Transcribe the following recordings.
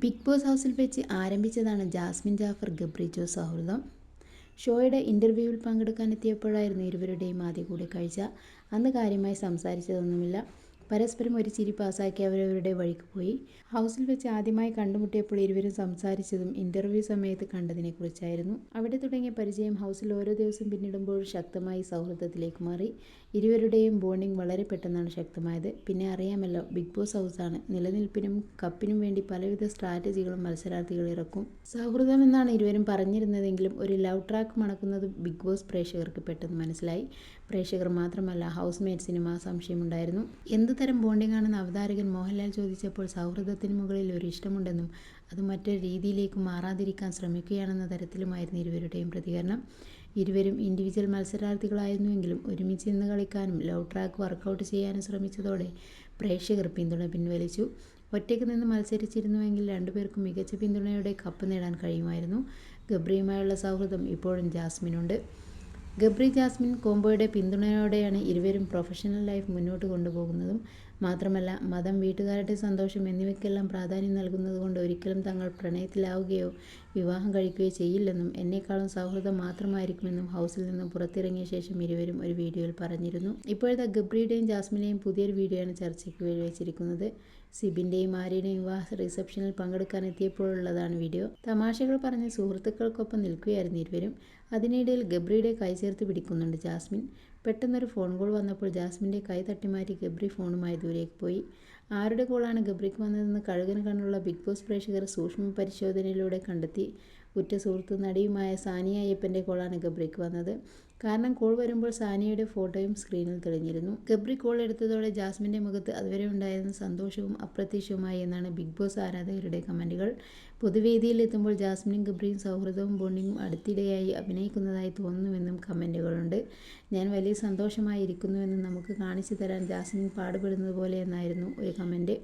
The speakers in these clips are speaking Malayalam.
ബിഗ് ബോസ് ഹൗസിൽ വെച്ച് ആരംഭിച്ചതാണ് ജാസ്മിൻ ജാഫർ ഗബ്രിജോ സൗഹൃദം. ഷോയുടെ ഇന്റർവ്യൂവിൽ പങ്കെടുക്കാൻ എത്തിയപ്പോഴായിരുന്നു ഇരുവരുടെയും ആദ്യ കൂടിക്കാഴ്ച അന്ന് കാര്യമായി സംസാരിച്ചതൊന്നുമില്ല. പരസ്പരം ഒരു ചിരി പാസാക്കി അവരവരുടെ വഴിക്ക് പോയി. ഹൗസിൽ വെച്ച് ആദ്യമായി കണ്ടുമുട്ടിയപ്പോൾ ഇരുവരും സംസാരിച്ചതും ഇന്റർവ്യൂ സമയത്ത് കണ്ടതിനെക്കുറിച്ചായിരുന്നു അവിടെ തുടങ്ങിയ പരിചയം ഹൗസിൽ ഓരോ ദിവസം പിന്നിടുമ്പോൾ ശക്തമായി സൗഹൃദത്തിലേക്ക് മാറി. ഇരുവരുടെയും ബോണ്ടിംഗ് വളരെ പെട്ടെന്നാണ് ശക്തമായത്. പിന്നെ അറിയാമല്ലോ ബിഗ് ബോസ് ഹൗസാണ് നിലനിൽപ്പിനും കപ്പിനും വേണ്ടി പലവിധ സ്ട്രാറ്റജികളും മത്സരാർത്ഥികൾ ഇറക്കും. സൗഹൃദം എന്നാണ് ഇരുവരും പറഞ്ഞിരുന്നതെങ്കിലും ഒരു ലവ് ട്രാക്ക് മണക്കുന്നത് ബിഗ് ബോസ് പ്രേക്ഷകർക്ക് പെട്ടെന്ന് മനസ്സിലായി. പ്രേക്ഷകർ മാത്രമല്ല ഹൗസ് മേറ്റ്സിനും ആ സംശയമുണ്ടായിരുന്നു. എന്ത് തരം ബോണ്ടിങ്ങാണെന്ന് അവതാരകൻ മോഹൻലാൽ ചോദിച്ചപ്പോൾ സൗഹൃദത്തിന് മുകളിൽ ഒരു ഇഷ്ടമുണ്ടെന്നും അത് മറ്റൊരു രീതിയിലേക്ക് മാറാതിരിക്കാൻ ശ്രമിക്കുകയാണെന്ന തരത്തിലുമായിരുന്നു ഇരുവരുടെയും പ്രതികരണം. ഇരുവരും ഇൻഡിവിജ്വൽ മത്സരാർത്ഥികളായിരുന്നുവെങ്കിലും ഒരുമിച്ച് നിന്ന് കളിക്കാനും ലവ് ട്രാക്ക് വർക്കൗട്ട് ചെയ്യാനും ശ്രമിച്ചതോടെ പ്രേക്ഷകർ പിന്തുണ പിൻവലിച്ചു. ഒറ്റയ്ക്ക് നിന്ന് മത്സരിച്ചിരുന്നുവെങ്കിൽ രണ്ടുപേർക്കും മികച്ച പിന്തുണയോടെ കപ്പ് നേടാൻ കഴിയുമായിരുന്നു. ഗബ്രിയുമായുള്ള സൗഹൃദം ഇപ്പോഴും ജാസ്മിനുണ്ട്. ഗബ്രി ജാസ്മിൻ കോംബോയുടെ പിന്തുണയോടെയാണ് ഇരുവരും പ്രൊഫഷണൽ ലൈഫ് മുന്നോട്ട് കൊണ്ടുപോകുന്നതും. മാത്രമല്ല മതം വീട്ടുകാരുടെ സന്തോഷം എന്നിവയ്ക്കെല്ലാം പ്രാധാന്യം നൽകുന്നതുകൊണ്ട് ഒരിക്കലും തങ്ങൾ പ്രണയത്തിലാവുകയോ വിവാഹം കഴിക്കുകയോ ചെയ്യില്ലെന്നും എന്നെക്കാളും സൗഹൃദം മാത്രമായിരിക്കുമെന്നും ഹൗസിൽ നിന്നും പുറത്തിറങ്ങിയ ശേഷം ഇരുവരും ഒരു വീഡിയോയിൽ പറഞ്ഞിരുന്നു. ഇപ്പോഴത്തെ ഗബ്രിയുടെയും ജാസ്മിനെയും പുതിയൊരു വീഡിയോയാണ് ചർച്ചയ്ക്ക് വെച്ചിരിക്കുന്നത്. സിബിന്റെയും ആര്യയുടെയും വിവാഹ റിസപ്ഷനിൽ പങ്കെടുക്കാൻ എത്തിയപ്പോഴുള്ളതാണ് വീഡിയോ. തമാശകൾ പറഞ്ഞ് സുഹൃത്തുക്കൾക്കൊപ്പം നിൽക്കുകയായിരുന്നു ഇരുവരും. അതിനിടയിൽ ഗബ്രിയുടെ കൈ ചേർത്ത് പിടിക്കുന്നുണ്ട് ജാസ്മിൻ. പെട്ടെന്നൊരു ഫോൺ കോൾ വന്നപ്പോൾ ജാസ്മിന്റെ കൈ തട്ടിമാറ്റി ഗബ്രി ഫോണുമായി ദൂരേക്ക് പോയി. ആരുടെ കോളാണ് ഗബ്രിക്ക് വന്നതെന്ന് കഴുകന് കണ്ണുള്ള ബിഗ് ബോസ് പ്രേക്ഷകർ സൂക്ഷ്മ പരിശോധനയിലൂടെ കണ്ടെത്തി. ഉറ്റ സുഹൃത്ത് നടിയുമായ സാനിയ അയ്യപ്പന്റെ കോളാണ് ഗബ്രിക്ക് വന്നത്. കാരണം കോൾ വരുമ്പോൾ സാനിയയുടെ ഫോട്ടോയും സ്ക്രീനിൽ തെളിഞ്ഞിരുന്നു. ഗബ്രി കോൾ എടുത്തതോടെ ജാസ്മിന്റെ മുഖത്ത് അതുവരെ ഉണ്ടായിരുന്ന സന്തോഷവും അപ്രത്യക്ഷവുമായി എന്നാണ് ബിഗ് ബോസ് ആരാധകരുടെ കമന്റുകൾ. പൊതുവേദിയിൽ എത്തുമ്പോൾ ജാസ്മിനും ഗബ്രിയും സൗഹൃദവും ബോണ്ടിങ്ങും അടുത്തിടെയായി അഭിനയിക്കുന്നതായി തോന്നുന്നുവെന്നും കമന്റുകളുണ്ട്. ഞാൻ വലിയ സന്തോഷമായി ഇരിക്കുന്നുവെന്നും നമുക്ക് കാണിച്ചു തരാൻ ജാസ്മിൻ പാടുപെടുന്നത് പോലെ എന്നായിരുന്നു ഒരു കമന്റ്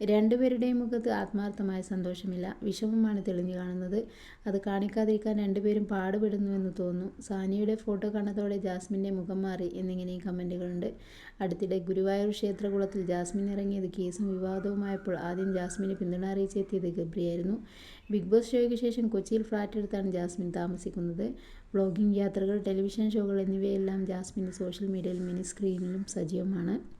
രണ്ടുപേരുടെയും മുഖത്ത് ആത്മാർത്ഥമായ സന്തോഷമില്ല. വിഷമമാണ് തെളിഞ്ഞു കാണുന്നത്. അത് കാണിക്കാതിരിക്കാൻ രണ്ടുപേരും പാടുപെടുന്നുവെന്ന് തോന്നുന്നു. സാനിയുടെ ഫോട്ടോ കണ്ടതോടെ ജാസ്മിന്റെ മുഖം മാറി എന്നിങ്ങനെയും കമന്റുകളുണ്ട്. അടുത്തിടെ ഗുരുവായൂർ ക്ഷേത്രകുളത്തിൽ ജാസ്മിൻ ഇറങ്ങിയത് കേസും വിവാദവുമായപ്പോൾ ആദ്യം ജാസ്മിനെ പിന്തുണ അറിയിച്ചെത്തിയത് ഗബ്രിയായിരുന്നു. ബിഗ് ബോസ് ഷോയ്ക്ക് ശേഷം കൊച്ചിയിൽ ഫ്ലാറ്റ് എടുത്താണ് ജാസ്മിൻ താമസിക്കുന്നത്. വ്ളോഗിംഗ് യാത്രകൾ ടെലിവിഷൻ ഷോകൾ എന്നിവയെല്ലാം ജാസ്മിന്റെ സോഷ്യൽ മീഡിയയിൽ മിനി സ്ക്രീനിലും സജീവമാണ്.